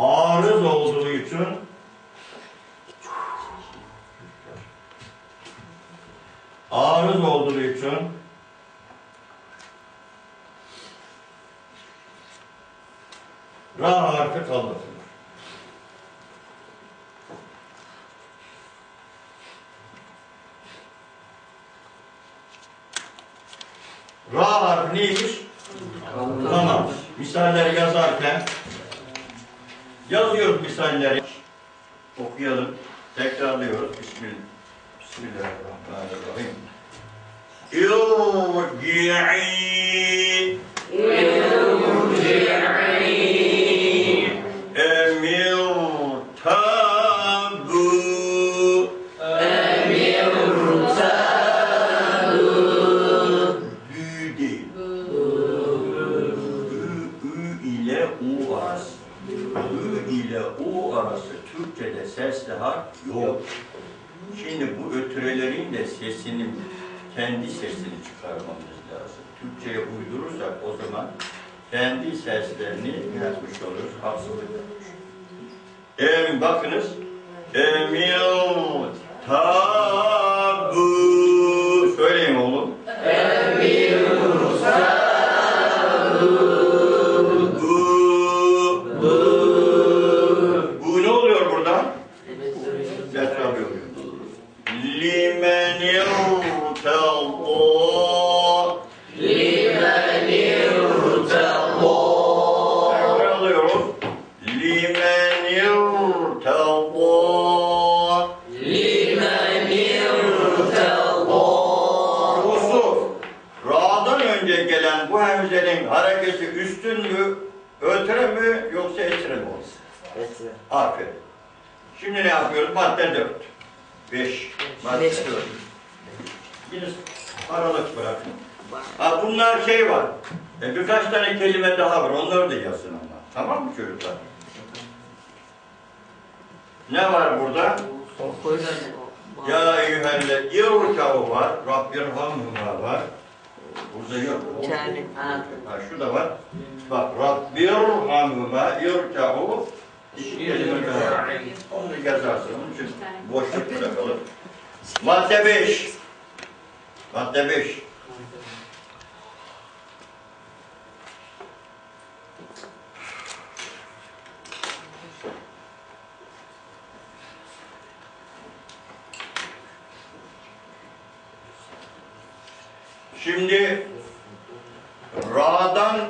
arız olduğu için arız olduğu için ra harfi kaldırılır. Ra harfi neymiş? Tamam. Misalleri yazarken yazıyoruz misalleri. Okuyalım. Tekrarlıyoruz. Bismillah. Bismillahirrahmanirrahim. İrci'i emir tabu Ü değil. İle u arası Türkçe'de sesli harf yok. Şimdi bu ötürelerin de sesinin kendi sesini çıkarmamız lazım. Türkçe'ye uydurursak o zaman kendi seslerini yapmış oluruz, haksızlık yapmış. Em, bakınız. Emil tabu. Aferin. Şimdi ne yapıyoruz? Madde 4. 5. Madde Beş. 4. Yine aralık bırakın. Ha bunlar şey var. E, birkaç tane kelime daha var. Onları da yazın ama. Tamam mı çocuklar? Ne var burada? Ya eyyühelle irkavu var. Rabbirhamhuma var. Burada yok. Ha. Ha şu da var. Bak Rabbirhamhuma irkavu Onu yazarsın. Onun için boşluk bırakalım. Madde 5. Madde 5. Şimdi Ra'dan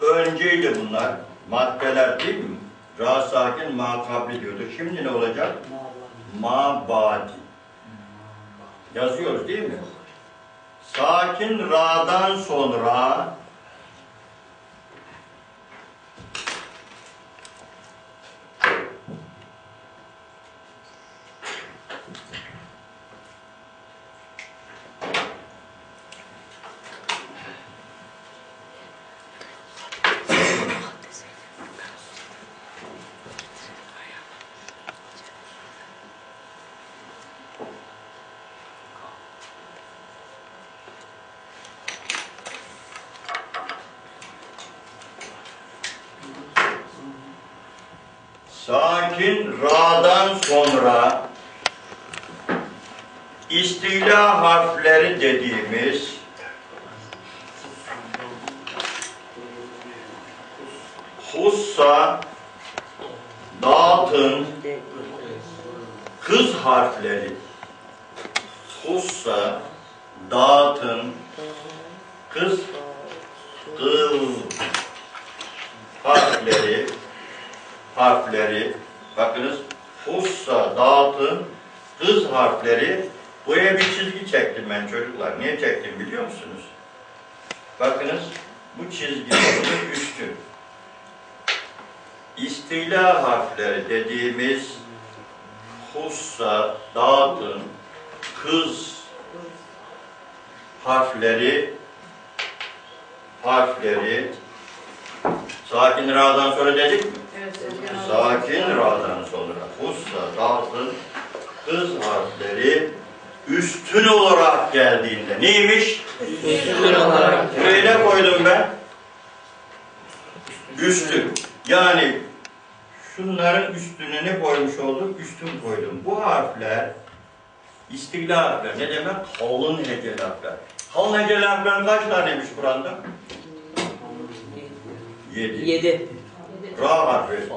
önceydi bunlar. Maddeler değil mi? Ra sakin ma kabli diyordu. Şimdi ne olacak? Ma badi. Yazıyoruz değil mi? Sakin ra'dan sonra sakin ra'dan sonra istila harfleri dediğimiz hussa, dağıtın, kız harfleri. Hussa, dağıtın, kız, kıl harfleri harfleri bakınız hussa, dağıtın, kız harfleri buraya bir çizgi çektim ben çocuklar. Niye çektim biliyor musunuz? Bakınız bu çizginin üstü. İstila harfleri dediğimiz hussa, dağıtın, kız harfleri harfleri sakin ra'dan sonra dedik mi? Sakin ra'dan sonra hussa, dağıtın, kız harfleri üstün olarak geldiğinde neymiş? Üstün olarak. Buraya ne koydum ben? Üstün. Yani şunların üstüne ne koymuş olduk? Üstün koydum. Bu harfler istigla harfler. Ne demek? Kalın heceli harfler. Kalın heceli harfler kaç taneymiş Kur'an'da? Yedi. Yedi. Ra harfi.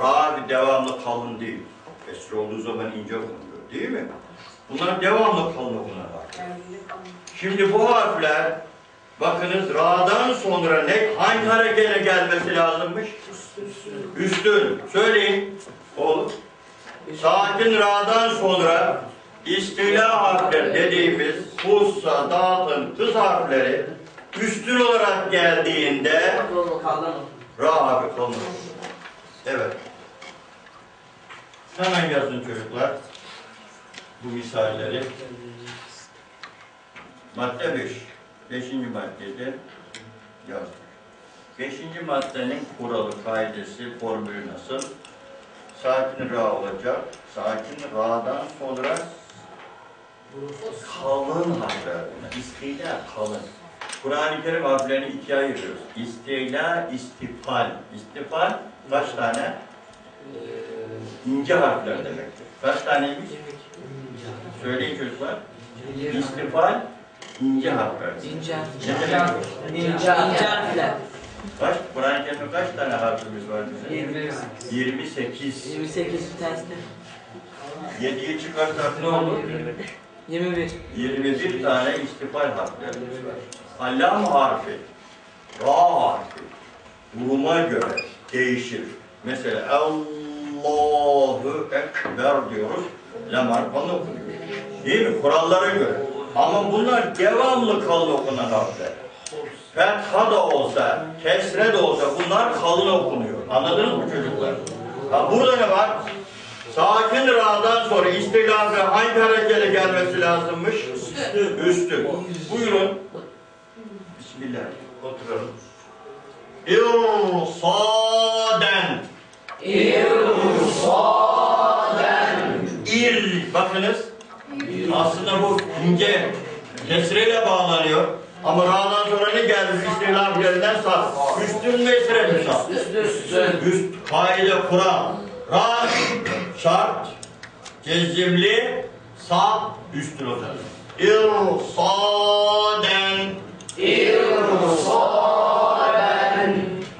Ra bir devamlı kalın değil. Esri olduğu zaman ince okunuyor. Değil mi? Bunlar devamlı kalın okunan harfler. Şimdi bu harfler bakınız ra'dan sonra ne hangi harekete gelmesi lazımmış? Üstün. Söyleyin. Oğlum. Sakin ra'dan sonra istila harfleri dediğimiz hussa, dağıtın, kız harfleri üstün olarak geldiğinde Kalın. Ra harfi kalın. Evet. Hemen yazın çocuklar. Bu misalleri. Madde 5. Beşinci maddede yazdık. Beşinci maddenin kuralı, kaidesi, formülü nasıl? Sakin ra olacak. Sakin ra'dan sonra kalın harfler. İstila kalın. Kur'an-ı Kerim harflerini ikiye ayırıyoruz. İstila, istifal. İstifal kaç tane? İnce harfler demektir. Kaç taneymiş? Söyleyin çocuklar. İstifal, ince harfler. İnce. Bu? İnce. Harfler. Kaç? Kur'an-ı Kerim'de kaç tane harfimiz var bizim? 28. 28 bir tanesi de. 7'yi çıkarsak ne olur? 21. 21 tane istifal harflerimiz var. Allam harfi, ra harfi, duruma göre değişir. Mesela Allahu Ekber diyoruz, lam harfi okunuyor. Değil mi? Kurallara göre. Ama bunlar devamlı kalın okunan harfler. Fetha da olsa, kesre de olsa bunlar kalın okunuyor. Anladınız mı çocuklar? Ha, burada ne var? Sakin ra'dan sonra istilafı hangi harekete gelmesi lazımmış? Üstü. Üstü. Buyurun. Bismillah. Oturalım. İrsaden. İrsaden. İr. Bakınız. Aslında bu ince kesreyle bağlanıyor. Ama ra'dan sonra ne gelmiş istilaf yerinden sağ. Üstün mesre mi sağ? Üstü üstü. Üst kaide Kur'an. Ra şart cezimli sağ üstün olacak. İrsaden İrsaden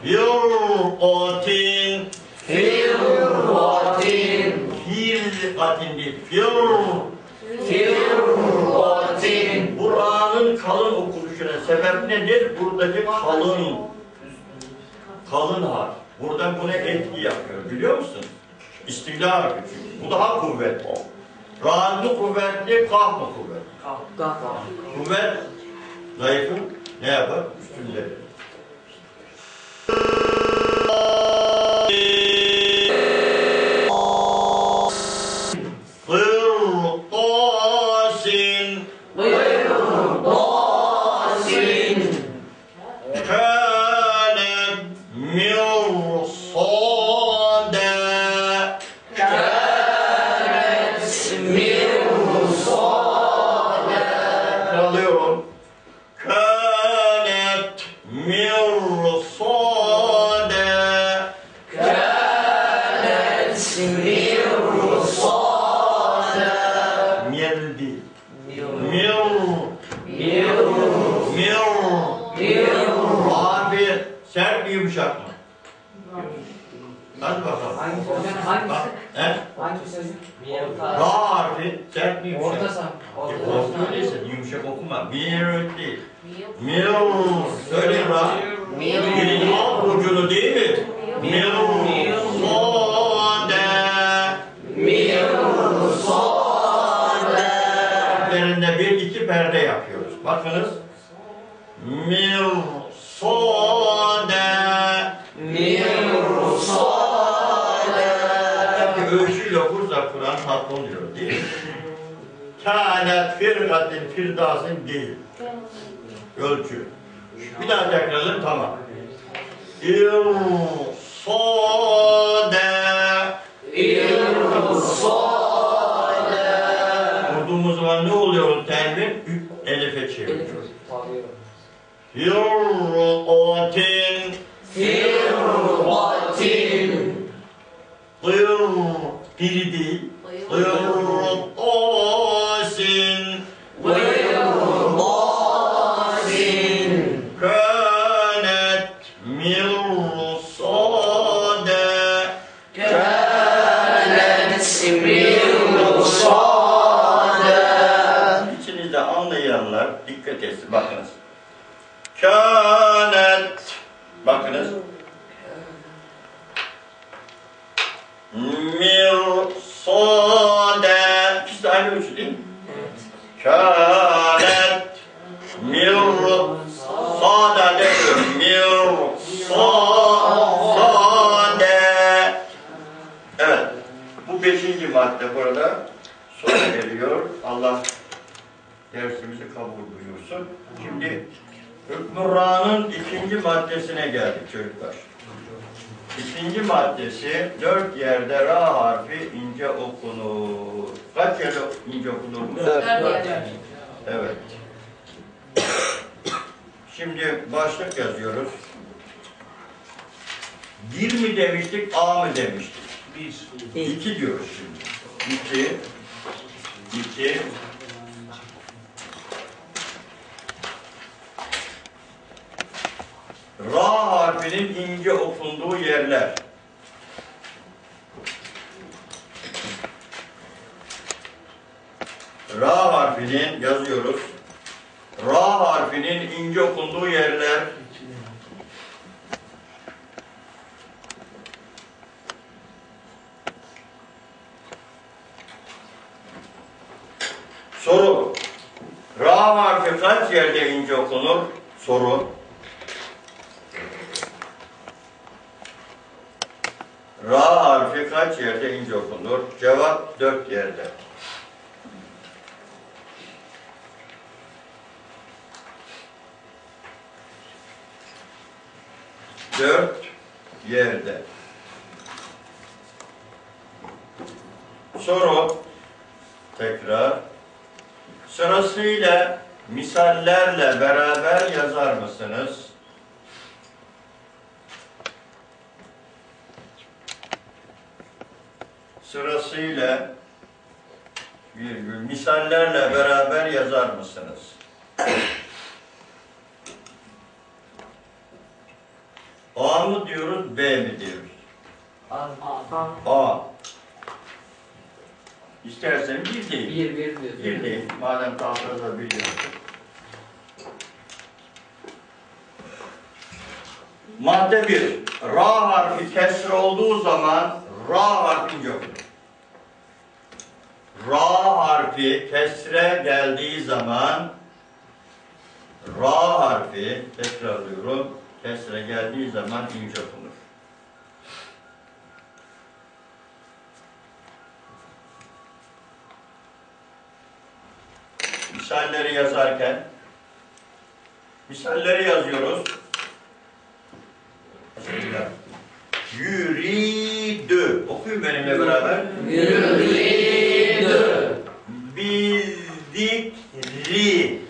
Firqatin Firqatin Firqatin değil. Fir Firqatin Kur'an'ın kalın okunuşuna sebep nedir? Buradaki kalın kalın harf. Burada buna etki yapıyor biliyor musun? İstila çünkü. Bu daha kuvvetli. Ra mı kuvvetli, kaf mı kuvvetli? Kalk. Kuvvet zayıfın ne yapar? Üstünde. Aleluia. Ra harfi sert mi yumuşak? Orta sahne. E, Orta öyleyse yumuşak okuma. Mir değil. Mir. Söyle Ra. Dilin alt ucunu değil mi? Mir. Sade. Harflerinde bir iki perde yapıyoruz. Bakınız. Mir. Sade. Ölçüyle okursak Kur'an tatlı oluyor değil mi? Kânet firgatin firdasın değil. Ölçü. Bir daha tekrarlayalım tamam. İrsade. Vurduğumuz zaman ne oluyor termin? Elife çeviriyor. Firqatin biri değil. Buyurun olsun. Kânet mirrusâde. Kânet mirrusâde. İçinizde anlayanlar dikkat etsin. Bakınız. Kânet. Bakınız. Mi? Kânet Mirsada demiyorum. Mirsada Evet. Bu beşinci madde burada sona eriyor. Allah dersimizi kabul buyursun. Şimdi Hükmürra'nın ikinci maddesine geldik çocuklar. İkinci maddesi dört yerde ra harfi ince okunur. Kaç yerde ince okunur mu? Evet. Şimdi başlık yazıyoruz. Bir mi demiştik, A mı demiştik? Bir. İki diyoruz şimdi. İki, iki, Ra harfinin ince okunduğu yerler. Ra harfinin yazıyoruz. Ra harfinin ince okunduğu yerler. Soru. Ra harfi kaç yerde ince okunur? Soru. Ra harfi kaç yerde ince okunur? Cevap dört yerde. Dört yerde. Soru tekrar sırasıyla misallerle beraber yazar mısınız? Sırasıyla virgül misallerle beraber yazar mısınız? A mı diyoruz, B mi diyoruz? A. A. İstersen bir değil. Bir, bir diyor. Bir değil. Madem tahtada biliyorsun. Madde bir. Ra harfi kesre olduğu zaman ra harfi yok. Ra harfi kesre geldiği zaman ra harfi tekrarlıyorum. Kesre geldiği zaman ince okunur. Misalleri yazarken misalleri yazıyoruz. Yürüdü. Okuyun benimle beraber. Yürüdü. délier